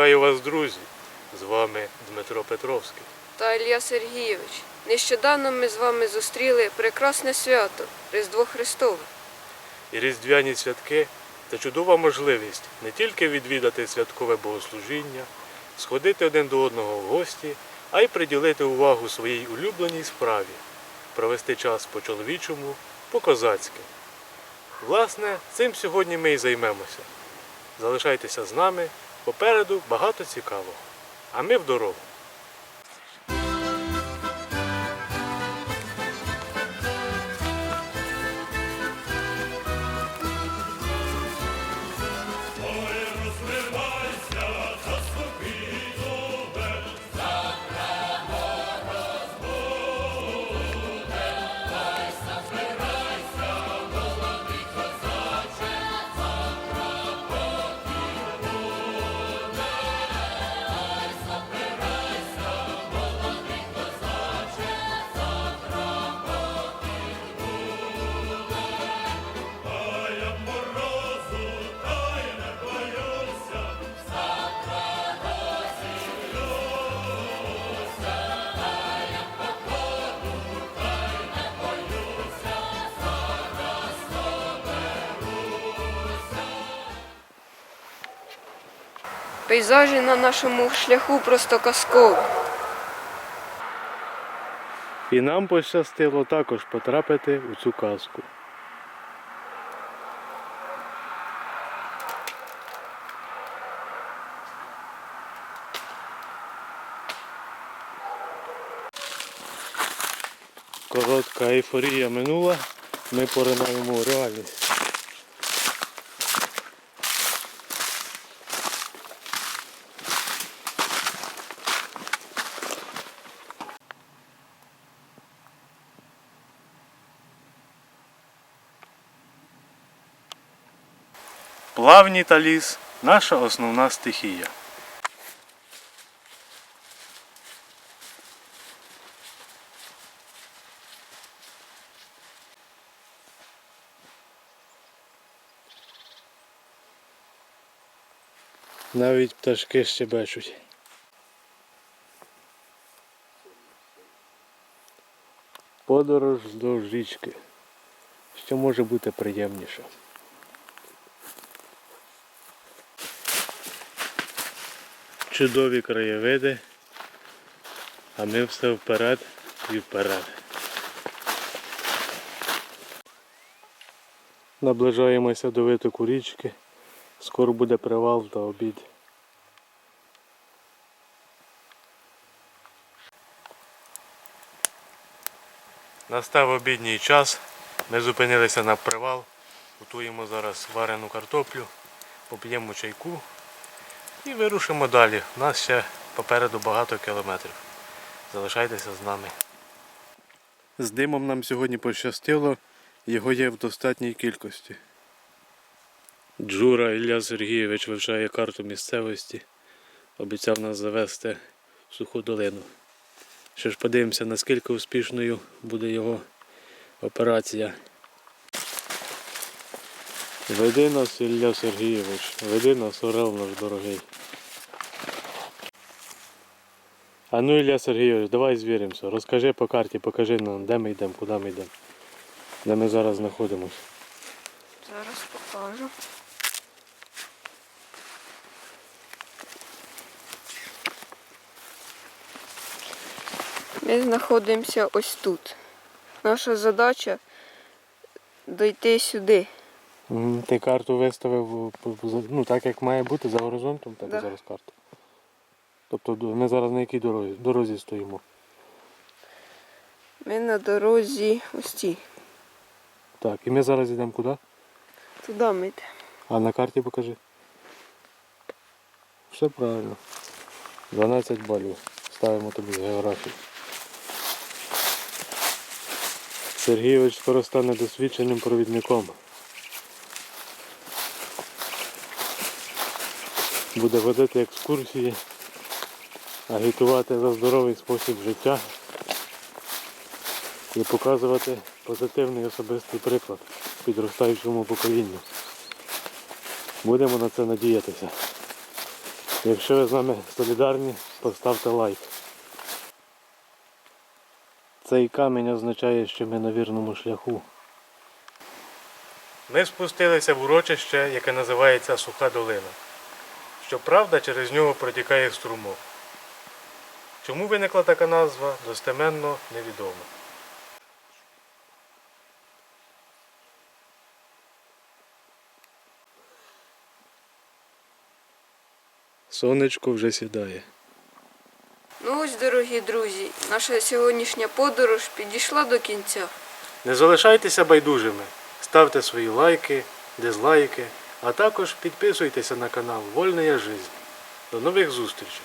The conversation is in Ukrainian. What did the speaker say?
Вітаю вас, друзі! З вами Дмитро Петровський. та Ілля Сергійович. Нещодавно ми з вами зустріли прекрасне свято Різдво Христове. І різдвяні святки це чудова можливість не тільки відвідати святкове богослужіння, сходити один до одного в гості, а й приділити увагу своїй улюбленій справі, провести час по-чоловічому, по-козацьки. Власне, цим сьогодні ми і займемося. Залишайтеся з нами, попереду багато цікавого. А ми в дорогу. Пейзажі на нашому шляху просто казкові. І нам пощастило також потрапити у цю казку. Коротка ейфорія минула, ми поринаємо у реальність. Плавні та ліс наша основна стихія. Навіть пташки щебечуть. Подорож вздовж річки. Що може бути приємніше? Чудові краєвиди, а ми все вперед і вперед. Наближаємося до витоку річки. Скоро буде привал та обід. Настав обідній час. Ми зупинилися на привал. Готуємо зараз варену картоплю, поп'ємо чайку і вирушимо далі. У нас ще попереду багато кілометрів. Залишайтеся з нами. З димом нам сьогодні пощастило, його є в достатній кількості. Джура Ілля Сергійович вивчає карту місцевості. Обіцяв нас завести в суху долину. Що ж подивимося, наскільки успішною буде його операція. Веди нас, Ілля Сергійович, веди нас, Орел наш дорогий. А ну, Ілля Сергійович, давай звіримося. Розкажи по карті, покажи нам, де ми йдемо, куди ми йдемо. Де ми зараз знаходимося. Зараз покажу. Ми знаходимося ось тут. Наша задача дойти сюди. Ти карту виставив за- ну, так, як має бути, за горизонтом тебе Да. зараз карта. Тобто ми зараз на якій дорозі, дорозі стоїмо. Ми на дорозі ось цій. Так, і ми зараз йдемо куди? Туди ми йдемо. А на карті покажи. Все правильно. 12 балів. Ставимо тобі з географії. Сергійович скоро стане досвідченим провідником. Буде водити екскурсії, агітувати за здоровий спосіб життя і показувати позитивний особистий приклад підростаючому поколінню. Будемо на це надіятися. Якщо ви з нами солідарні, поставте лайк. Цей камінь означає, що ми на вірному шляху. Ми спустилися в урочище, яке називається Суха долина. Щоправда, через нього протікає струмок. Чому виникла така назва, достеменно невідомо. Сонечко вже сідає. Ну ось, дорогі друзі, наша сьогоднішня подорож підійшла до кінця. Не залишайтеся байдужими, ставте свої лайки, дизлайки, а також підписуйтеся на канал Вольная Жизнь. До нових зустрічей!